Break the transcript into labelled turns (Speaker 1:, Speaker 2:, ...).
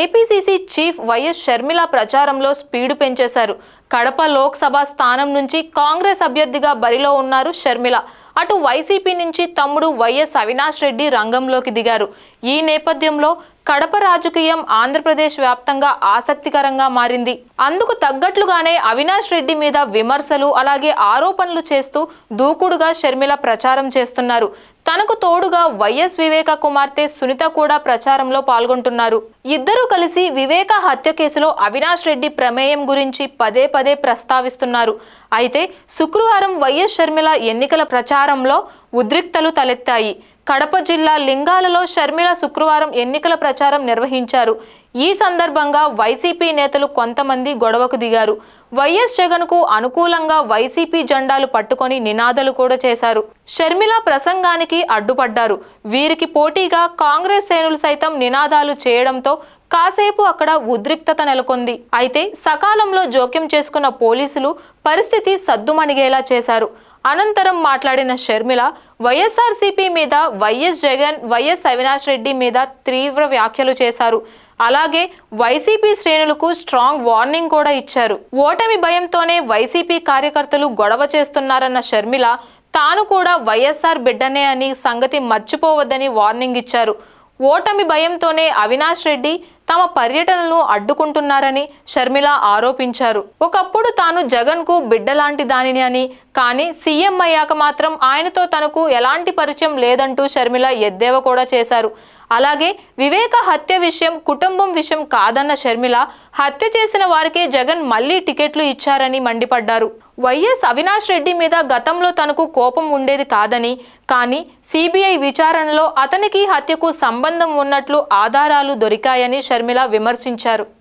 Speaker 1: APCC chief YS Sharmila ప్రచారంలో speed పెంచేశారు. Kadapa Lok Sabha స్థానం నుంచి కాంగ్రెస్ అభ్యర్థిగా బరిలో ఉన్నారు షర్మిల. అటు వైసీపీ నుంచి తమ్ముడు వైఎస్ అవినాష్ రెడ్డి రంగంలోకి దిగారు. ఈ నేపథ్యంలో కడప రాజకీయం ఆంధ్రప్రదేశ్ వ్యాప్తంగా ఆసక్తికరంగా మారింది. అందుకు తగ్గట్లుగానే అవినాష్ రెడ్డి మీద విమర్శలు అలాగే ఆరోపణలు చేస్తూ దూకుడుగా షర్మిల ప్రచారం చేస్తున్నారు. తనకు తోడుగా వైఎస్ వివేక కుమార్తె సునీత కూడా ప్రచారంలో పాల్గొంటున్నారు. ఇద్దరూ కలిసి వివేక హత్య కేసులో అవినాష్ రెడ్డి ప్రమేయం గురించి పదే పదే ప్రస్తావిస్తున్నారు. అయితే శుక్రవారం వైఎస్ షర్మిల ఎన్నికల ప్రచారం ప్రచారంలో ఉద్రిక్తలు తలెత్తాయి. కడప జిల్లా లింగాలలో షర్మిల శుక్రవారం ఎన్నికల ప్రచారం నిర్వహించారు. ఈ సందర్భంగా వైసీపీ నేతలు కొంతమంది గొడవకు దిగారు. వైఎస్ జగన్కు అనుకూలంగా వైసీపీ జెండాలు పట్టుకొని నినాదాలు కూడా చేశారు. షర్మిల ప్రసంగానికి అడ్డుపడ్డారు. వీరికి పోటీగా కాంగ్రెస్ శ్రేణులు సైతం నినాదాలు చేయడంతో కాసేపు అక్కడ ఉద్రిక్తత నెలకొంది. అయితే సకాలంలో జోక్యం చేసుకున్న పోలీసులు పరిస్థితి సద్దుమణిగేలా చేశారు. అనంతరం మాట్లాడిన షర్మిల వైఎస్ఆర్సీపీ మీద వైఎస్ జగన్ వైఎస్ అవినాష్ రెడ్డి మీద తీవ్ర వ్యాఖ్యలు చేశారు. అలాగే వైసీపీ శ్రేణులకు స్ట్రాంగ్ వార్నింగ్ కూడా ఇచ్చారు. ఓటమి భయంతోనే వైసీపీ కార్యకర్తలు గొడవ చేస్తున్నారన్న షర్మిల తాను కూడా వైఎస్ఆర్ బిడ్డనే అని సంగతి మర్చిపోవద్దని వార్నింగ్ ఇచ్చారు. ఓటమి భయంతోనే అవినాష్ రెడ్డి తమ పర్యటనను అడ్డుకుంటున్నారని షర్మిల ఆరోపించారు. ఒకప్పుడు తాను జగన్కు బిడ్డలాంటి దానిని అని కానీ సీఎం అయ్యాక మాత్రం ఆయనతో తనకు ఎలాంటి పరిచయం లేదంటూ షర్మిల ఎద్దేవా కూడా చేశారు. అలాగే వివేక హత్య విషయం కుటుంబం విషయం కాదన్న షర్మిల హత్య చేసిన వారికే జగన్ మళ్ళీ టికెట్లు ఇచ్చారని మండిపడ్డారు. వైఎస్ అవినాష్ రెడ్డి మీద గతంలో తనకు కోపం ఉండేది కాదని కానీ సిబిఐ విచారణలో అతనికి హత్యకు సంబంధం ఉన్నట్లు ఆధారాలు దొరికాయని షర్మిల విమర్శించారు.